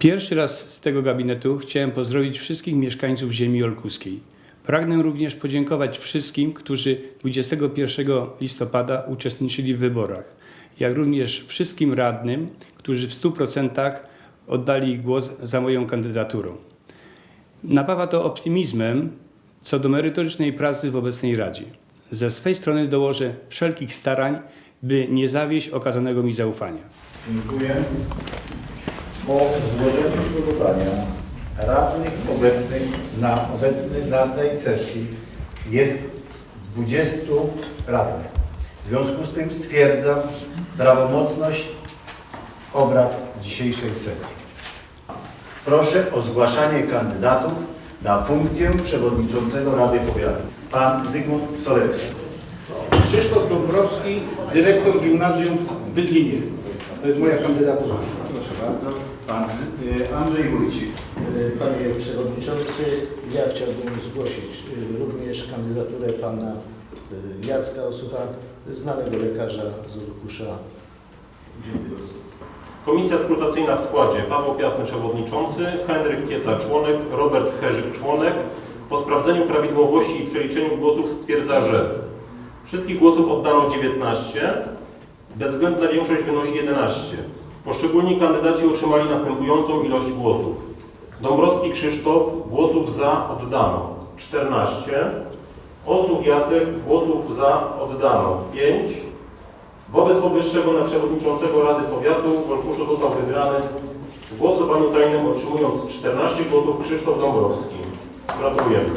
Pierwszy raz z tego gabinetu chciałem pozdrowić wszystkich mieszkańców ziemi olkuskiej. Pragnę również podziękować wszystkim, którzy 21 listopada uczestniczyli w wyborach, jak również wszystkim radnym, którzy w 100% oddali głos za moją kandydaturą. Napawa to optymizmem co do merytorycznej pracy w obecnej Radzie. Ze swej strony dołożę wszelkich starań, by nie zawieść okazanego mi zaufania. Dziękuję. Po złożeniu ślubowania radnych obecnych na, obecnych na tej sesji jest 20 radnych. W związku z tym stwierdzam prawomocność obrad dzisiejszej sesji. Proszę o zgłaszanie kandydatów na funkcję przewodniczącego Rady Powiatu. Pan Zygmunt Solecki. Krzysztof Dąbrowski, dyrektor gimnazjum w Bydlinie. To jest moja kandydatura. Proszę bardzo. Pan y, Andrzej Wójcik. Panie Przewodniczący, ja chciałbym zgłosić y, również kandydaturę Pana y, Jacka Osucha, znanego lekarza z Urkusza. Dziękuję. Komisja skrutacyjna w składzie Paweł Piasny przewodniczący, Henryk Kieca członek, Robert Herzyk członek. Po sprawdzeniu prawidłowości i przeliczeniu głosów stwierdza, że wszystkich głosów oddano 19, bezwzględna większość wynosi 11. Poszczególni kandydaci otrzymali następującą ilość głosów. Dąbrowski Krzysztof głosów za oddano 14, Osób Jacek głosów za oddano 5, Wobec powyższego na przewodniczącego Rady Powiatu Wolkuszo został wybrany w głosowaniu tajnym otrzymując 14 głosów Krzysztof Dąbrowski. Gratulujemy.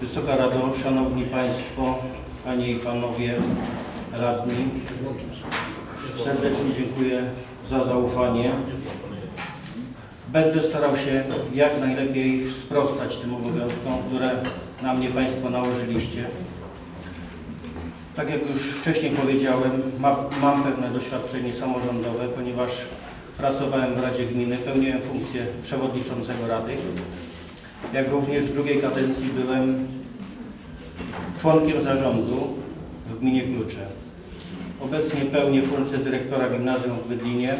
Wysoka Rado, Szanowni Państwo, Panie i Panowie Radni, serdecznie dziękuję za zaufanie. Będę starał się jak najlepiej sprostać tym obowiązkom, które na mnie Państwo nałożyliście. Tak jak już wcześniej powiedziałem, ma, mam pewne doświadczenie samorządowe, ponieważ pracowałem w Radzie Gminy, pełniłem funkcję przewodniczącego Rady jak również w drugiej kadencji byłem członkiem zarządu w gminie Klucze. Obecnie pełnię funkcję dyrektora gimnazjum w Bydlinie.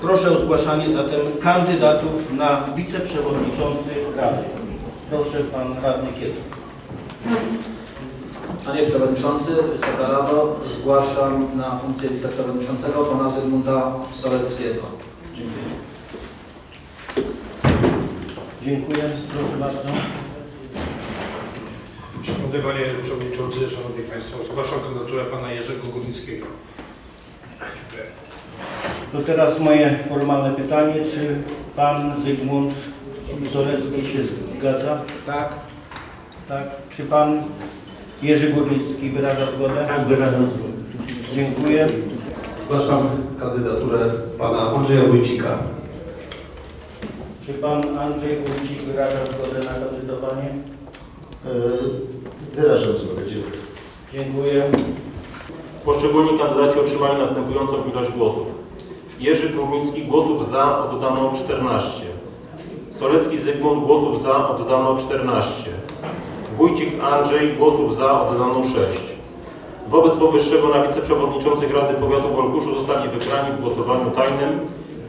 Proszę o zgłaszanie zatem kandydatów na wiceprzewodniczący Rady. Proszę pan radny Kiecki. Panie Przewodniczący, Wysoka Rado, zgłaszam na funkcję wiceprzewodniczącego pana Zygmunta Soleckiego. Dziękuję. Dziękuję. Proszę bardzo. Szanowny Panie Przewodniczący, Szanowni Państwo, zgłaszam kandydaturę Pana Jerzego Górnickiego. Dziękuję. To teraz moje formalne pytanie. Czy pan Zygmunt Solecki się zgadza? Tak. Tak. Czy pan Jerzy Górnicki wyraża zgodę? Tak, wyrażam zgodę. Dziękuję. Zgłaszam kandydaturę pana Andrzeja Wójcika. Czy pan Andrzej Wójcik wyraża zgodę na kandydowanie? Y, Wyrażam zgodę, dziękuję. Dziękuję. Poszczególni kandydaci otrzymali następującą ilość głosów. Jerzy Krumicki głosów za oddano 14. Solecki Zygmunt głosów za oddano 14. Wójcik Andrzej głosów za oddano 6. Wobec powyższego na wiceprzewodniczących Rady Powiatu w Olkuszu zostali wybrani w głosowaniu tajnym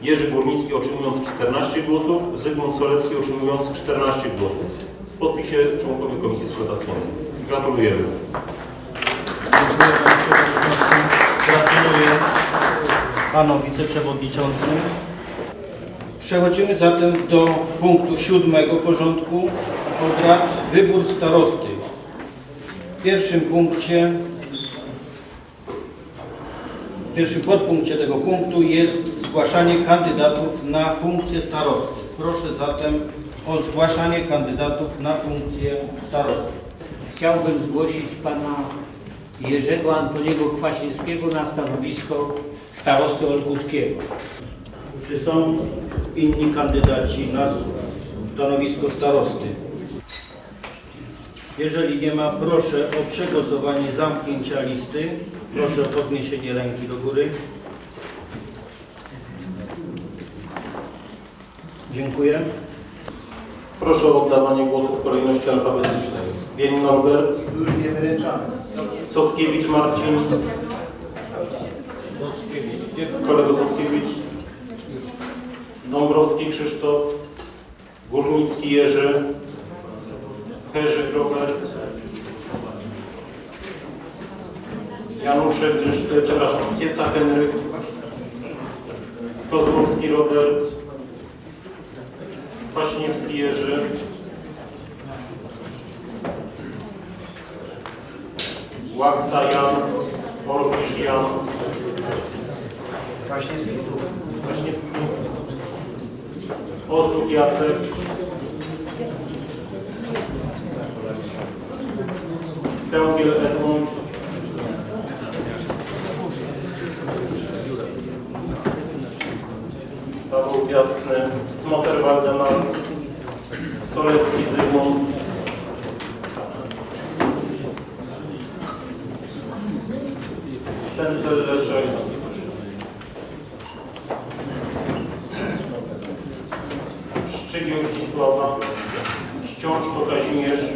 Jerzy Górnicki otrzymując 14 głosów, Zygmunt Solecki otrzymując 14 głosów. Podpisie członkowie Komisji Skrutacyjnej. Gratulujemy. Gratuluję panom wiceprzewodniczącym. Przechodzimy zatem do punktu siódmego porządku obrad wybór starosty. W pierwszym punkcie, w pierwszym podpunkcie tego punktu jest zgłaszanie kandydatów na funkcję starosty. Proszę zatem o zgłaszanie kandydatów na funkcję starosty. Chciałbym zgłosić pana Jerzego Antoniego Kwasińskiego na stanowisko starosty olkuskiego. Czy są inni kandydaci na stanowisko starosty? Jeżeli nie ma, proszę o przegłosowanie zamknięcia listy. Proszę o podniesienie ręki do góry. Dziękuję. Proszę o oddawanie głosu w kolejności alfabetycznej. Bień Norbert. Sockiewicz Marcin. Kolego Sockiewicz. Dąbrowski Krzysztof. Górnicki Jerzy. Herzyk Robert. Januszek, przepraszam, Kieca Henryk. Kozłowski Robert. Kwaśniewski Jerzy. Łaksa Jan. Orkisz Jan. Kwaśniewski. Kwaśniewski. Osób Jacek. Kępiel Edmund. Piasny, Smoter Waldemar, Solecki Zygmunt, Stencel Leszek, Szczygieł Zdzisława, Ściążko Kazimierz,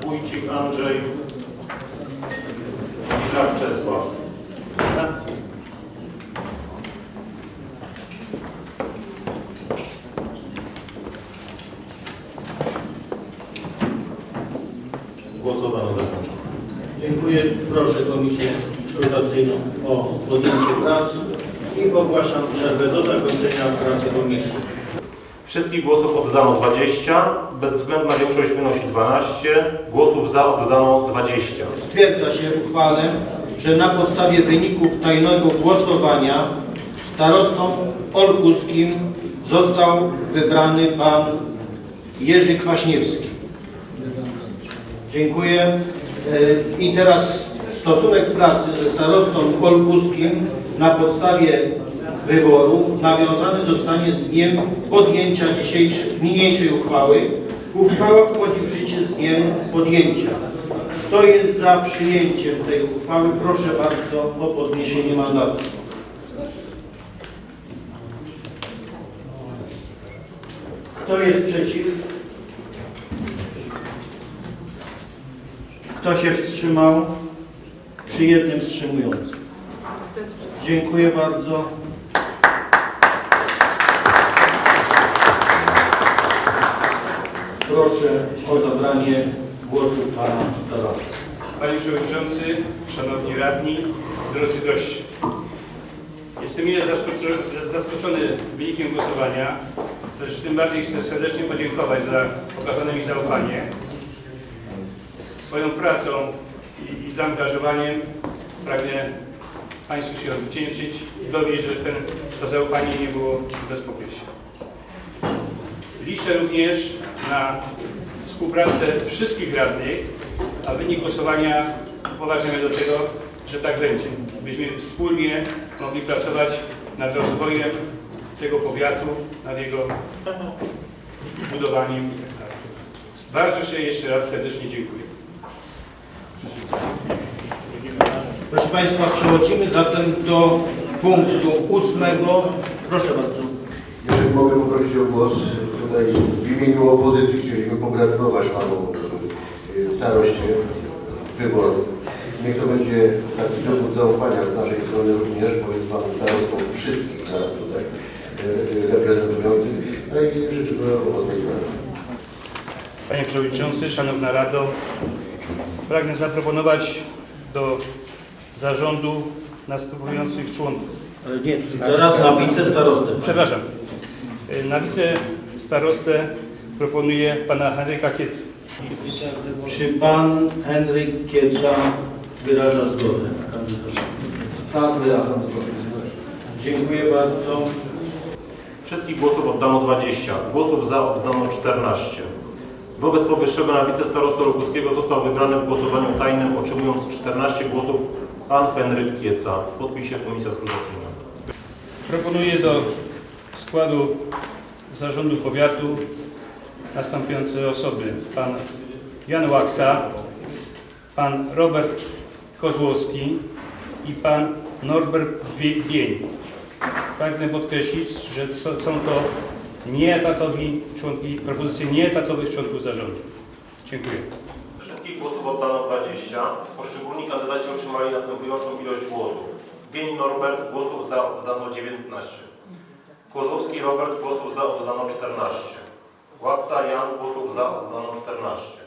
Wójcik Andrzej. I Żak Czesław. Głosowanie zakończone. Dziękuję. Proszę Komisję Rekrutacyjną o podjęcie prac i ogłaszam przerwę do zakończenia pracy komisji. Wszystkich głosów oddano 20, bezwzględna większość wynosi 12, głosów za oddano 20. Stwierdza się uchwale, że na podstawie wyników tajnego głosowania starostą olkuskim został wybrany pan Jerzy Kwaśniewski. Dziękuję. E, I teraz stosunek pracy ze starostą olkuskim na podstawie wyboru nawiązany zostanie z dniem podjęcia dzisiejszej, niniejszej uchwały. Uchwała wchodzi w życie z dniem podjęcia. Kto jest za przyjęciem tej uchwały? Proszę bardzo o podniesienie mandatu. Kto jest przeciw? Kto się wstrzymał? Przy jednym wstrzymującym. Dziękuję bardzo. Proszę o zabranie głosu pana starosty. Panie Przewodniczący, Szanowni Radni, drodzy goście. Jestem mile zaskoczony, zaskoczony wynikiem głosowania, lecz tym bardziej chcę serdecznie podziękować za okazane mi zaufanie. Swoją pracą i, i zaangażowaniem pragnę Państwu się odwdzięczyć i dowieść, że ten, to zaufanie nie było bez pokrycia. Liczę również na współpracę wszystkich radnych, a wynik głosowania upoważniamy do tego, że tak będzie. Byśmy wspólnie mogli pracować nad rozwojem tego powiatu, nad jego budowaniem. Bardzo się jeszcze raz serdecznie dziękuję. Proszę Państwa, przechodzimy zatem do punktu ósmego. Proszę bardzo. Jeżeli mogę poprosić o głos, tutaj w imieniu opozycji chcieliśmy pogratulować panu y, staroście wyborów. Niech to będzie taki dowód zaufania z naszej strony również, bo jest pan starostą wszystkich nas tutaj y, y, reprezentujących. No i życzę owocnej pracy. Panie Przewodniczący, Szanowna Rado, pragnę zaproponować do zarządu następujących członków. Ale Nie, teraz na wicestarostę. Przepraszam. Y, Na wicestarostę proponuję pana Henryka Kiec. Czy pan Henryk Kieca wyraża zgodę na kandydaturę? Tak, wyrażam zgodę. Dziękuję bardzo. Wszystkich głosów oddano 20, głosów za oddano 14. Wobec powyższego na wicestarostę Lubuskiego został wybrany w głosowaniu tajnym, otrzymując 14 głosów pan Henryk Pieca. W podpisie Komisja Skrutacyjna. Proponuję do składu zarządu powiatu następujące osoby. Pan Jan Łaksa, pan Robert Kozłowski i pan Norbert Bień. Pragnę podkreślić, że są to nieetatowi członki, propozycje nieetatowych członków zarządu. Dziękuję. głosów oddano 20. Poszczególni kandydaci otrzymali następującą ilość głosów. Bień Norbert głosów za oddano 19. Kozłowski Robert głosów za oddano 14. Łapca Jan głosów za oddano 14.